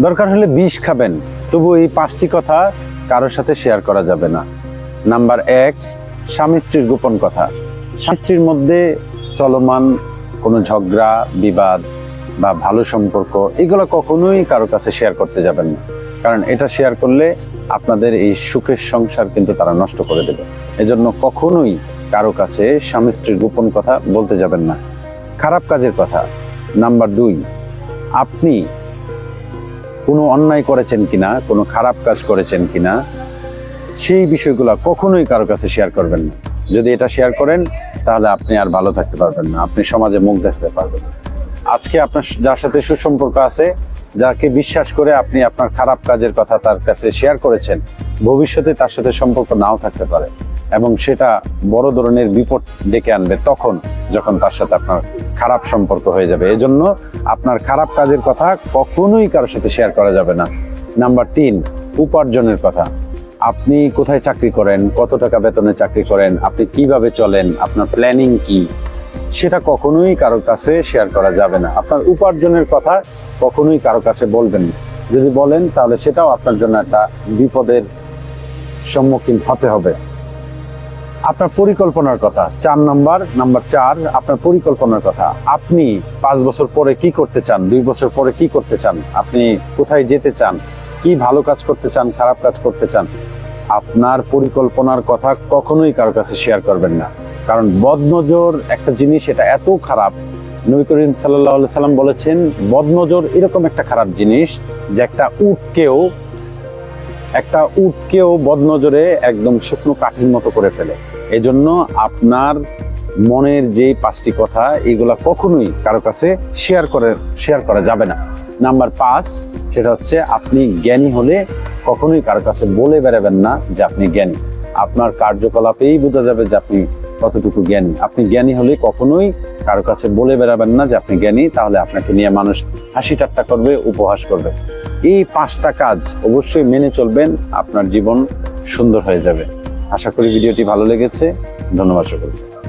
দরকার হলে বিষ খাবেন, তবু এই পাঁচটি কথা কারোর সাথে শেয়ার করা যাবে না। নাম্বার এক, স্বামী স্ত্রীর গোপন কথা। স্বামী স্ত্রীর মধ্যে চলমান কোনো ঝগড়া, বিবাদ বা ভালো সম্পর্ক, এগুলো কখনোই কারও কাছে শেয়ার করতে যাবেন না। কারণ এটা শেয়ার করলে আপনাদের এই সুখের সংসার কিন্তু তারা নষ্ট করে দেবে। এজন্য কখনোই কারও কাছে স্বামী স্ত্রীর গোপন কথা বলতে যাবেন না। খারাপ কাজের কথা। নাম্বার দুই, আপনি কোনো অন্যায় করেছেন কিনা, কোনো খারাপ কাজ করেছেন কিনা, সেই বিষয়গুলো কখনোই কারও কাছে শেয়ার করবেন না। যদি এটা শেয়ার করেন, তাহলে আপনি আর ভালো থাকতে পারবেন না। আপনি সমাজে মুখ দেখতে পারবেন আজকে আপনার যার সাথে সুসম্পর্ক আছে, যাকে বিশ্বাস করে আপনি আপনার খারাপ কাজের কথা তার কাছে শেয়ার করেছেন, ভবিষ্যতে তার সাথে সম্পর্ক নাও থাকতে পারে। এবং সেটা বড় ধরনের বিপদ ডেকে আনবে তখন যখন তার সাথে আপনার খারাপ সম্পর্ক হয়ে যাবে। এজন্য আপনার খারাপ কাজের কথা কখনোই কারোর সাথে শেয়ার করা যাবে না। নাম্বার তিন, উপার্জনের কথা। আপনি কোথায় চাকরি করেন, কত টাকা বেতনে চাকরি করেন, আপনি কীভাবে চলেন, আপনার প্ল্যানিং কি, সেটা কখনোই কারোর কাছে শেয়ার করা যাবে না। আপনার উপার্জনের কথা কখনোই কারও কাছে বলবেন যদি বলেন, তাহলে সেটাও আপনার জন্য একটা বিপদের সম্মুখীন হতে হবে। আপনার পরিকল্পনার কথা। চার নাম্বার নাম্বার চার, আপনার পরিকল্পনার কথা। আপনি পাঁচ বছর পরে কি করতে চান, দুই বছর পরে কি করতে চান, আপনি কোথায় যেতে চান, কি ভালো কাজ করতে চান, খারাপ কাজ করতে চান, আপনার পরিকল্পনার কথা কখনোই কারও কাছে শেয়ার করবেন না। কারণ বদনজর একটা জিনিস, এটা এত খারাপ। নবী করিম সাল্লাহ সাল্লাম বলেছেন, বদনজর এরকম একটা খারাপ জিনিস যে একটা উটকেও একটা উটকেও বদনজরে একদম শুকনো কাঠির মতো করে ফেলে। এজন্য আপনার মনের যে পাঁচটি কথা, এগুলা কখনোই কারও কাছে শেয়ার করে শেয়ার করা যাবে না। নাম্বার পাঁচ, সেটা হচ্ছে আপনি জ্ঞানী হলে কখনোই কারও কাছে বলে বেড়াবেন না যে আপনি জ্ঞানী। আপনার কার্যকলাপেই বোঝা যাবে যে আপনি কতটুকু জ্ঞানী। আপনি জ্ঞানী হলে কখনোই কারও কাছে বলে বেড়াবেন না যে আপনি জ্ঞানী, তাহলে আপনাকে নিয়ে মানুষ হাসি ঠাট্টা করবে, উপহাস করবে। এই পাঁচটা কাজ অবশ্যই মেনে চলবেন, আপনার জীবন সুন্দর হয়ে যাবে। আশা করি ভিডিওটি ভালো লেগেছে। ধন্যবাদ সকলকে।